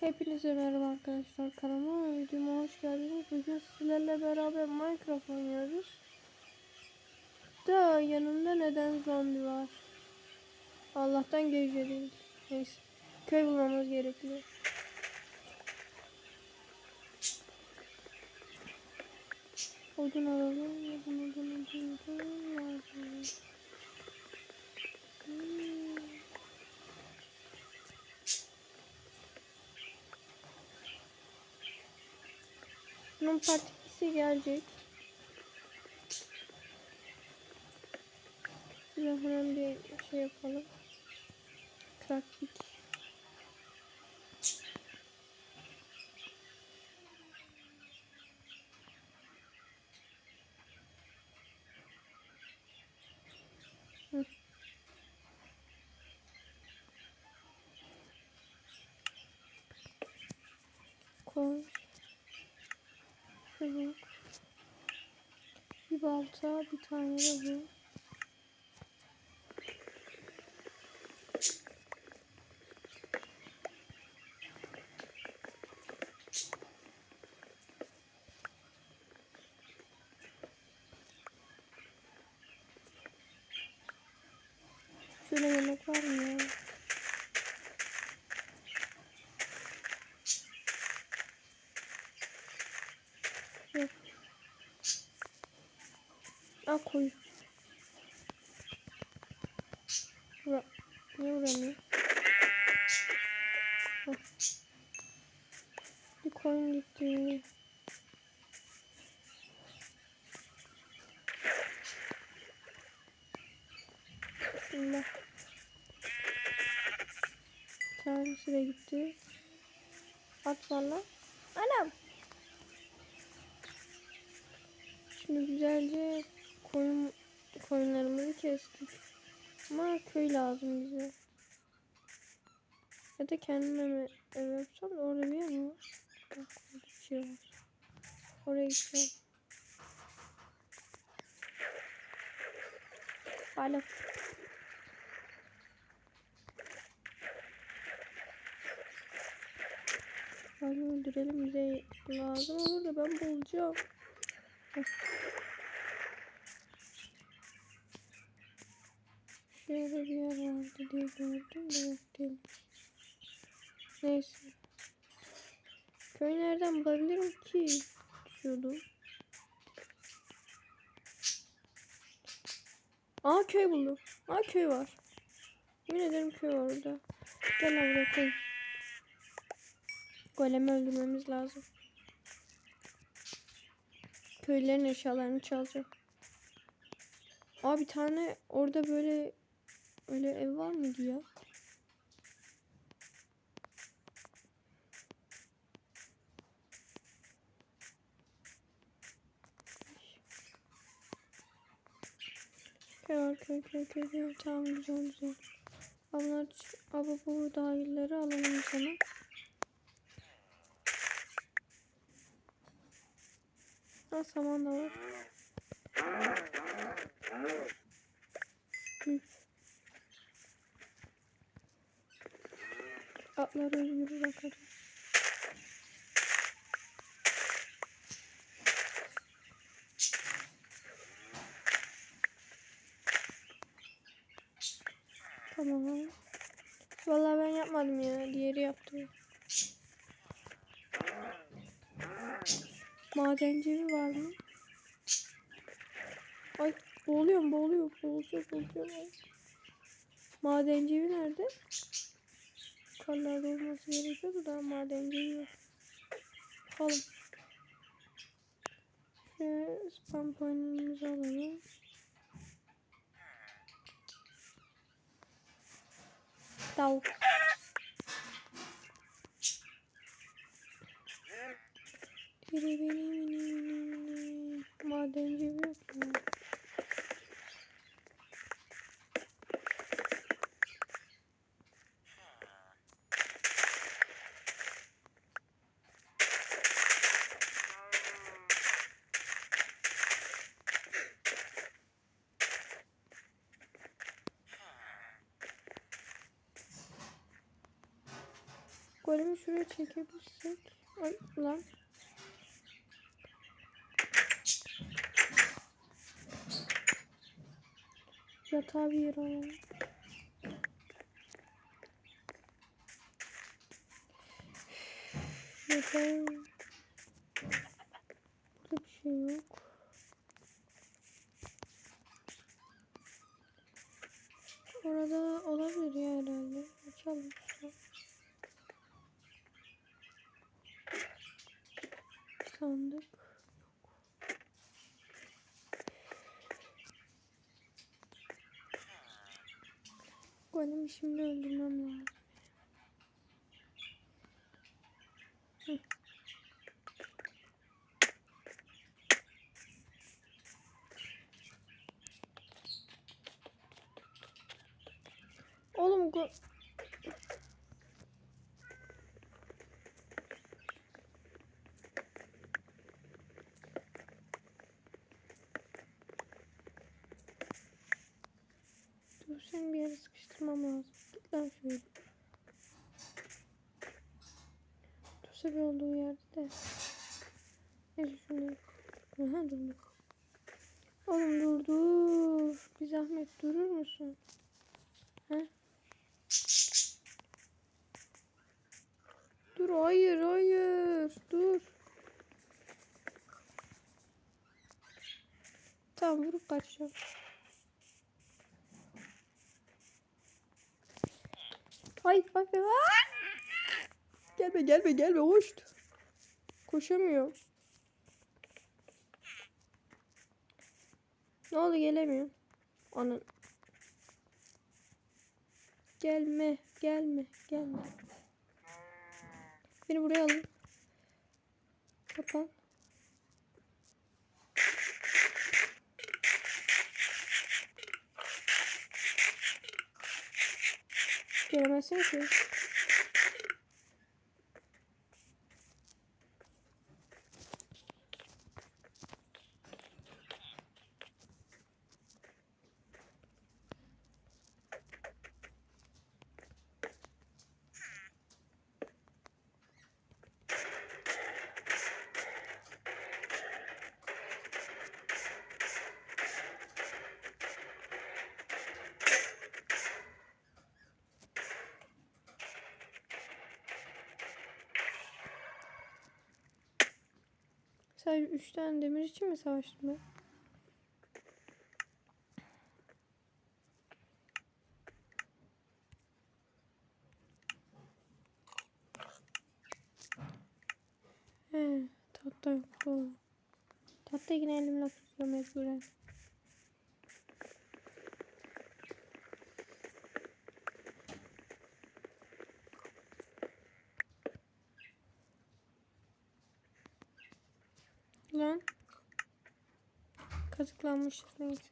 Hepinize merhaba arkadaşlar kanalıma videoma hoş geldiniz. Bugün sizlerle beraber Minecraft oynuyoruz. Da yanımda neden zombi var? Allah'tan gece değil. Neyse. Köy bulmamız gerekiyor. Odun alalım. Odun odun odun odun lazım. Hmm. Bunun partikisi gelecek. Şöyle hemen bir şey yapalım. Hı. Koy. Çubuk. Bir balta, bir tane de bu. Şöyle yemek var mı ya? Yok. Aa koy. Bura. Niye vuramıyor? Hah. Bir koyun gitti. Bismillah. Bir tanesi de gitti. At valla. Anam. Şimdi güzelce koyun koyunlarımızı kestik. Ama köy lazım bize. Ya da kendime mi ev yapsam da orada bir yer mi var? Bak orada bir şey var. Oraya gideceğim. Alo. Hadi öldürelim bize lazım olur da ben bulacağım. Şöyle bir yer vardı diye gördüm de yok değil. Neyse. Köy nereden bulabilirim ki? Düşüyordum. Aa köy buldum. Aa köy var. Yemin ederim köy orada. Gel buraya koy. Golemi öldürmemiz lazım. Köylerin eşyalarını çalacak. Aa bir tane orada böyle öyle ev var mıydı ya? Köy var köy köy köy köy. Tamam güzel güzel. Abla, abla bu dahilleri alalım sana. Ha saman da var. Atlar özgür bakalım. Tamam. Vallahi ben yapmadım ya. Diğeri yaptı. Madenci evi var mı? Ay boğuluyorum boğulacağım. Ay. Madenci evi nerede? Karlarda olması gerekiyordu da madenci evi yok. Bakalım. Şöyle spam coin'imizi alalım. Tavuk. Biri biri biri biri biri. Golemi şuraya çekebilirsek. Ay lan. Yatağı bir yere alalım. Yatağı... Burada bir şey yok. Orada olabilir ya herhalde. Açalım şu. Sandık. Golemi şimdi öldürmem lazım. Hı. Oğlum go Dur seni bir yere sıkıştırmam lazım. Git lan şöyle. Bir olduğu yerde de. Neyse şunu. Aha durdu. Oğlum dur dur. Bir zahmet durur musun? Ha? Dur hayır hayır. Dur. Tamam vurup kaçacağım. Ay ay ay. Gelme gelme gelme hoş. Koşamıyor. Ne oldu gelemiyor. Onun. Gelme gelme gelme. Beni buraya alın. Kapan. Gelemezsin ki. Sadece üç tane demir için mi savaştım ben? He, tahta yok. Tahta yine elimle tutuyor mecburen. Lan. Kazıklanmışız neyse.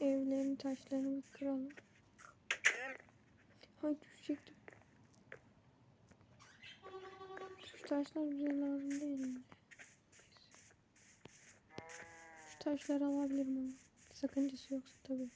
Evlerin taşlarını kıralım. Hay düşecektim. Şu taşlar bize lazım değil mi? Şu taşları alabilirim ama. Sakıncası yoksa tabii.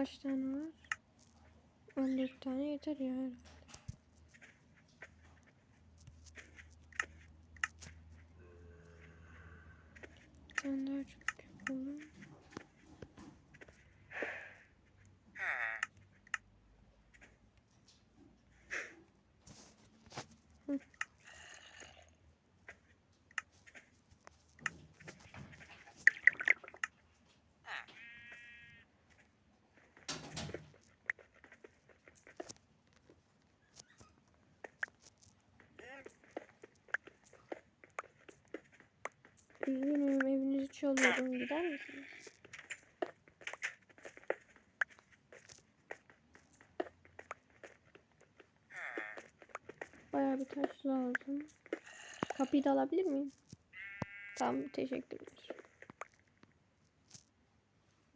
Kaç tane var? 14 tane yeter ya herhalde. Bir tane daha çok yapalım. Üzgünüm evinizi çalıyorum. Gider misiniz? Bayağı bir taş lazım. Kapıyı da alabilir miyim? Tamam teşekkürler.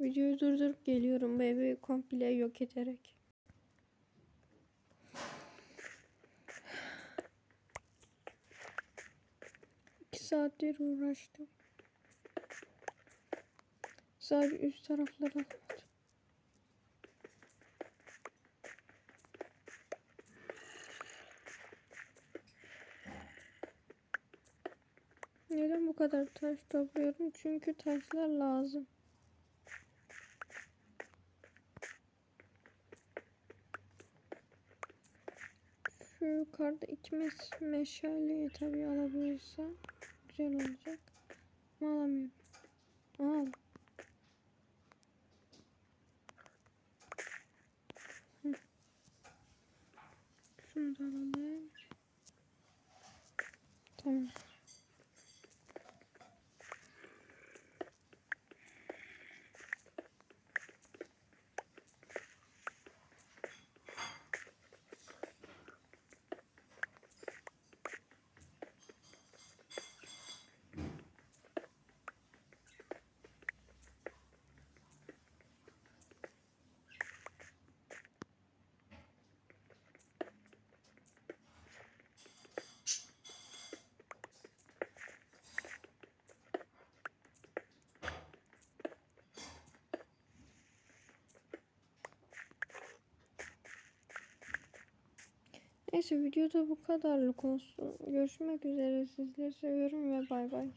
Videoyu durdurup geliyorum bu evi komple yok ederek. İki saattir uğraştım. Sadece üst tarafları. Neden bu kadar taş topluyorum? Çünkü taşlar lazım. Şu yukarıda iki mes meşaleyi tabii alabilirsem güzel olacak. Ama alamıyorum. Al. Hı. Şunu da alalım. Tamam. Neyse videoda bu kadarlık olsun. Görüşmek üzere. Sizleri seviyorum ve bay bay.